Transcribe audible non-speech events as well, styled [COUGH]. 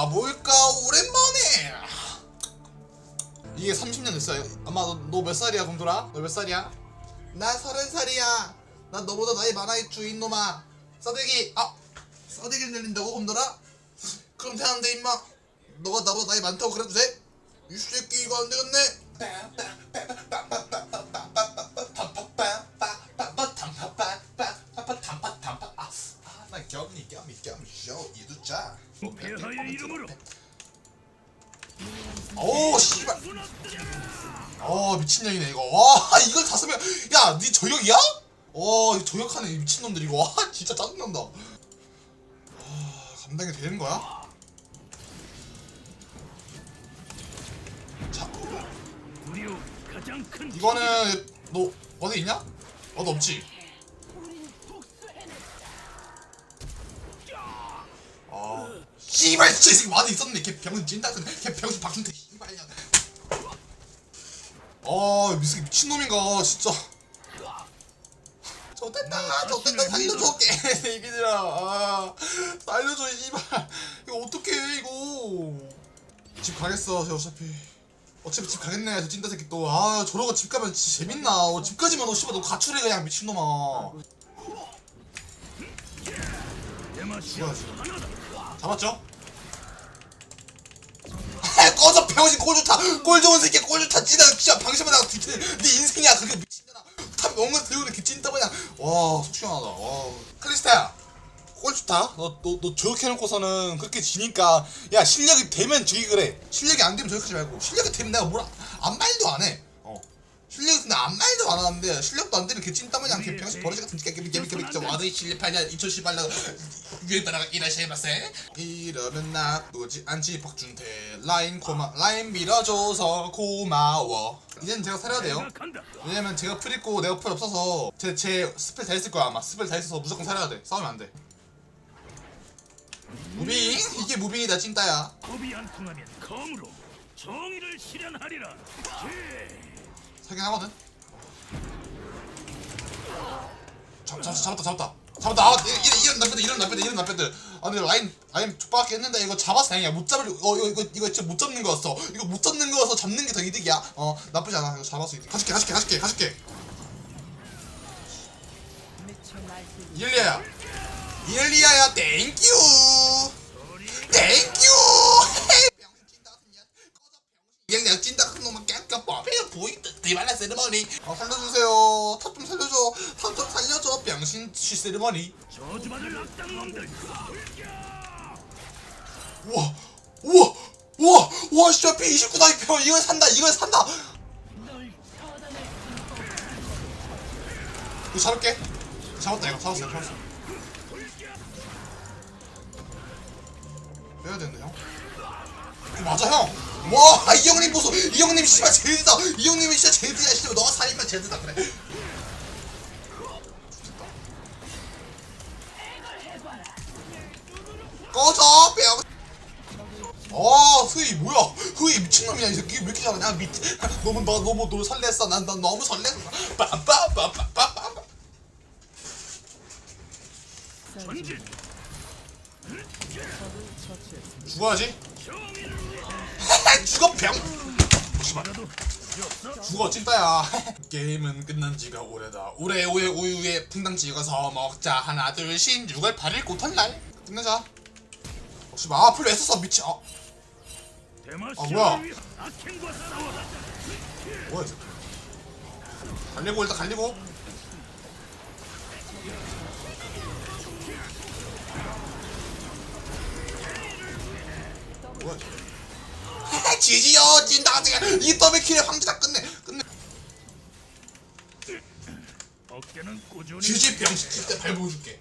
가볼까 오랜만에 이게 30년 됐어요 아마 너 몇 살이야 곰돌아? 너 몇 살이야? 나 서른 살이야 나 너보다 나이 많아 이 주인놈아 싸대기 아 싸대기를 내린다고 곰돌아? 그럼 되는데 임마 너가 나보다 나이 많다고 그래도 돼? 이 새끼 이거 안 되겠네 겸이 겸이 겸이 쇼 이두자 폐하의 이름으로 오 씨발 어 미친년이네 이거 와 [LAUGHS] 이걸 다 쓰면 야니 저격이야? 어 이거 저격하네 이 미친놈들 이거 [LAUGHS] 와 진짜 짜증난다 와, 감당이 되는 거야? 자 이거는 너 어디 있냐? 어디 없지? 씨발 진짜 이 새끼 많이 있었네 걔 병신 찐따 걔 병신 박준태 씨발년 아 미친 미친놈인가 진짜. 저됐다 저됐다 살려줘 개새끼들아. [LAUGHS] 아 살려줘 씨발. 이거 어떡해 이거. 집 가겠어 저 어차피. 어차피 집 가겠네 저 찐따 새끼 또아 저러고 집 가면 진짜 재밌나. 어, 집까지만 너 씨발 너 가출해 그냥 미친놈아. 대마시아 뭐야, 지금. 잡았죠? 꺼져 병신 꼴 좋다. 꼴 좋은 새끼 꼴 좋다. 찐따 진짜 방심하다 뒤네 인생이야. 그게 미친년아. 다 명은 들고 이렇게 찐따 그냥 와 속 시원하다. 와. 클리스타야 꼴 좋다. 너 너 너 저격해놓고서는 그렇게 지니까. 야 실력이 되면 저기 그래. 실력이 안 되면 저격하지 말고. 실력이 되면 내가 뭐라 아무 말도 안해. 어 실력이 근데 아무 말도 안 하는데 실력도 안 되는 그 찐따 마냥 그 병신 버러지 같은 새끼 깨비 깨비 깨비 좀 와드 2018년 2018년 유에 따라 이라시마세. 이러면 나쁘지 않지 박준태. 라인 고마 라인 밀어줘서 고마워. 이젠 제가 살아야 돼요. 왜냐면 제가 풀 있고 내가 풀 없어서 제, 제 스펠 다 했을 거야 아마. 스펠 다 했어서 무조건 살아야 돼. 싸우면 안돼. 무빙? 이게 무빙이다 찐따야. 법이 안 통하면 검으로 정의를 실현하리라. 제 살긴 하거든. 잡, 잡, 잡았다 잡았다. 잡았다. 아 이- 이- 이런 나빼들 이런 나빼들 이런 나빼들. 아 근데 라인 라인 족박게 했는데 이거 잡아서 다행이야. 못 잡을 어 이거 이거 이거 진짜 못 잡는 거였어. 이거 못 잡는 거여서 잡는 게 더 이득이야. 어 나쁘지 않아. 이거 잡아서 이득. 가줄게 가줄게 가줄게 가줄게. 일리아야. 일리아야 땡큐 땡큐 헤이 병신 같은 년. 꺼져 병신. 그냥 찐따 같은 놈은 깽깽 뽀삐 보이드 디발라 세르머니. 어 살려주세요. 탑 좀 살려줘. 탑 좀 살려줘. 병신 시 세르머니. 저주받을 악당놈들 우와 우와 우와 우와 진짜 P29 다 이거 이걸 산다 이걸 산다. 이거 잡을게. 잡았다 이거 잡았어 잡았어. 빼야 되는데 형 맞아 형 와 이 형님 보소 이 형님 씨발 제드다 이 형님이 진짜 제드야 씨발 너가 살인면 제드다 그래 좋겠다 꺼져 빼 아, 흐이 뭐야? 흐이 미친놈이야 이 새끼 왜 이렇게 잘하냐? 미 너무 너 너무 너 설렜어. 난, 난 너무 설렜어. 빠빠빠빠빠빠. 전진 죽어야지. 정의를 죽어 병. 씨발. 죽어 찐따야. [LAUGHS] 게임은 끝난 지가 오래다. 우레 우에 우유에 풍당 찍어서 먹자. 하나 둘신 6월 8일 고턴 날. 끝내자. 혹시 마플 왜 썼어 대마시아를 아, 뭐야? 뭐야 이 새끼. 갈리고 일단 갈리고. 뭐야. 찐따 같은 이 더블 킬의 황제다 끝내 끝내. 어깨는 꾸준히 지지 진짜 발 보여줄게